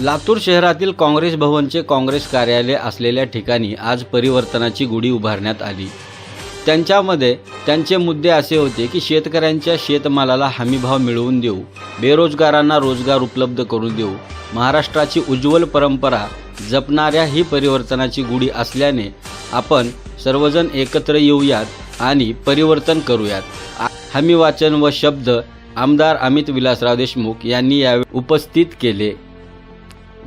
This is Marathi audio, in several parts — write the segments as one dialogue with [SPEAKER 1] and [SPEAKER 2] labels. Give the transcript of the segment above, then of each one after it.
[SPEAKER 1] लातूर शहरातील काँग्रेस भवनचे काँग्रेस कार्यालय असलेल्या ठिकाणी आज परिवर्तनाची गुढी उभारण्यात आली. त्यांच्यामध्ये त्यांचे मुद्दे असे होते की शेतकऱ्यांच्या शेतमालाला हमीभाव मिळवून देऊ बेरोजगारांना रोजगार उपलब्ध करून देऊ. महाराष्ट्राची उज्ज्वल परंपरा जपणाऱ्या ही परिवर्तनाची गुढी असल्याने आपण सर्वजण एकत्र येऊयात आणि परिवर्तन करूयात. आ- हमी वाचन व शब्द आमदार अमित विलासराव देशमुख यांनी यावेळी उपस्थित केले.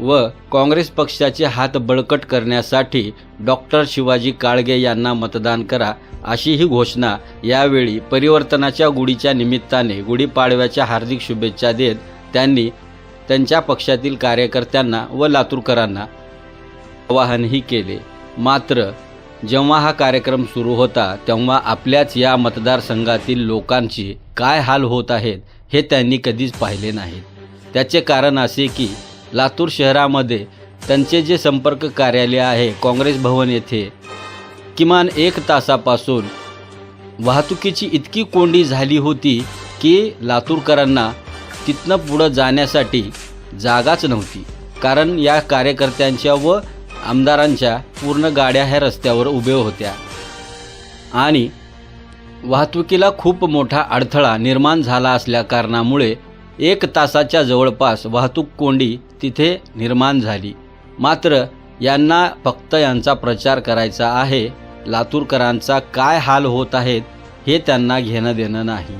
[SPEAKER 1] व काँग्रेस पक्षाचे हात बळकट करण्यासाठी डॉक्टर शिवाजी काळगे यांना मतदान करा अशी ही घोषणा यावेळी परिवर्तनाच्या गुढीच्या निमित्ताने गुढीपाडव्याच्या हार्दिक शुभेच्छा देत त्यांनी त्यांच्या पक्षातील कार्यकर्त्यांना व लातूरकरांना आवाहनही केले. मात्र जेव्हा हा कार्यक्रम सुरू होता तेव्हा आपल्याच या मतदारसंघातील लोकांची काय हाल होत आहेत हे त्यांनी कधीच पाहिले नाहीत. त्याचे कारण असे की लातूर शहरामध्ये त्यांचे जे संपर्क कार्यालय आहे काँग्रेस भवन येथे किमान एक तासापासून वाहतुकीची इतकी कोंडी झाली होती की लातूरकरांना तिथनं पुढं जाण्यासाठी जागाच नव्हती. कारण या कार्यकर्त्यांच्या व आमदारांच्या पूर्ण गाड्या ह्या रस्त्यावर उभे होत्या. आणि वाहतुकीला खूप मोठा अडथळा निर्माण झाला असल्या कारणामुळे एक तासाच्या जवळपास वाहतूक कोंडी तिथे निर्माण झाली. मात्र यांना फक्त यांचा प्रचार करायचा आहे लातूरकरांचा काय हाल होत आहेत हे त्यांना घेणं देणं नाही.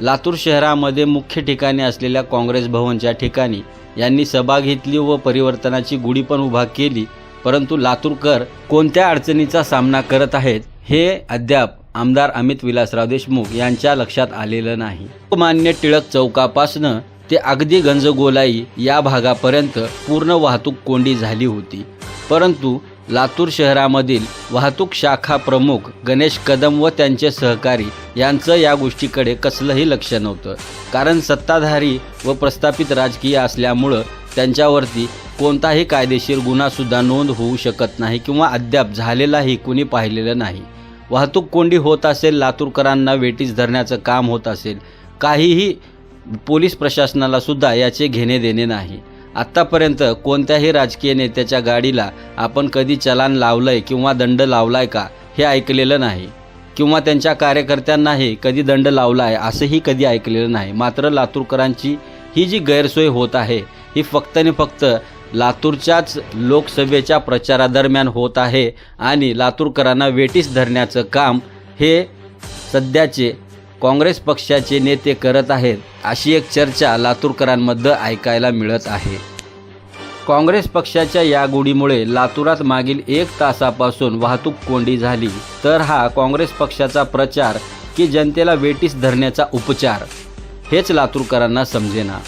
[SPEAKER 1] लातूर शहरामध्ये मुख्य ठिकाणी असलेल्या काँग्रेस भवनच्या ठिकाणी यांनी सभा घेतली व परिवर्तनाची गुढी पण उभा केली परंतु लातूरकर कोणत्या अडचणीचा सामना करत आहेत हे अद्याप आमदार अमित विलासराव देशमुख यांच्या लक्षात आलेलं नाही. मान्य टिळक चौकापासनं ते अगदी गंजगोलाई या भागापर्यंत पूर्ण वाहतूक कोंडी झाली होती. परंतु लातूर शहरामधील वाहतूक शाखा प्रमुख गणेश कदम व त्यांचे सहकारी यांचं या गोष्टीकडे कसलंही लक्ष नव्हतं. कारण सत्ताधारी व प्रस्थापित राजकीय असल्यामुळं त्यांच्यावरती कोणताही कायदेशीर गुन्हासुद्धा नोंद होऊ शकत नाही किंवा अद्याप झालेलाही कुणी पाहिलेलं नाही. वाहतूक कोंडी होत असेल लातूरकरांना वेटीस धरण्याचं काम होत असेल काहीही पोलीस प्रशासनाला सुद्धा याचे घेणे देणे नाही. आत्तापर्यंत कोणत्याही राजकीय नेत्याच्या गाडीला आपण कधी चलान लावलंय किंवा दंड लावलाय का हे ऐकलेलं नाही. किंवा त्यांच्या कार्यकर्त्यांनाही कधी दंड लावला आहे असंही कधी ऐकलेलं नाही. मात्र लातूरकरांची ही जी गैरसोय होत आहे ही फक्त आणि फक्त लातूरच्याच लोकसभेच्या प्रचारादरम्यान होत आहे आणि लातूरकरांना वेटीस धरण्याचं काम हे सध्याचे काँग्रेस पक्षाचे नेते करत आहेत अशी एक चर्चा लातूरकरांमध्ये ऐकायला मिळत आहे. काँग्रेस पक्षाच्या या गुढीमुळे लातूरात मागील एक तासापासून वाहतूक कोंडी झाली तर हा काँग्रेस पक्षाचा प्रचार की जनतेला वेटीस धरण्याचा उपचार हेच लातूरकरांना समजेना.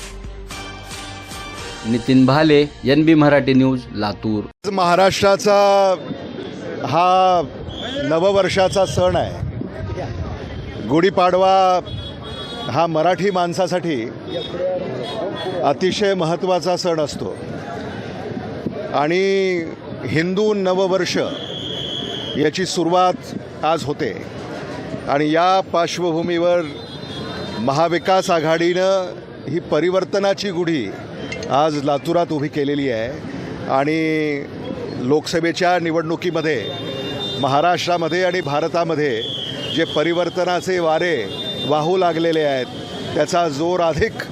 [SPEAKER 1] Nitin Bhale N B Marathi news Latur.
[SPEAKER 2] महाराष्ट्राचा हा नववर्षाचा सण आहे. गुढीपाडवा हा मराठी माणसासाठी अतिशय महत्त्वाचा सण असतो. आणि हिंदू नववर्ष याची सुरुवात आज होते. आणि या पार्श्वभूमीवर महाविकास आघाडीनं ही परिवर्तनाची गुढी आज लातूरात उभी केलेली आहे. आणि लोकसभेच्या निवडणुकीमध्ये महाराष्ट्रामध्ये आणि भारतामध्ये जे परिवर्तनाचे वारे वाहू लागलेले आहेत त्याचा जोर अधिक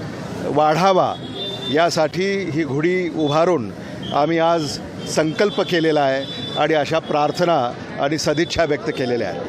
[SPEAKER 2] वाढावा यासाठी ही घुडी उभारून आम्ही आज संकल्प केलेला आहे आणि अशा प्रार्थना आणि सदिच्छा व्यक्त केलेल्या आहेत.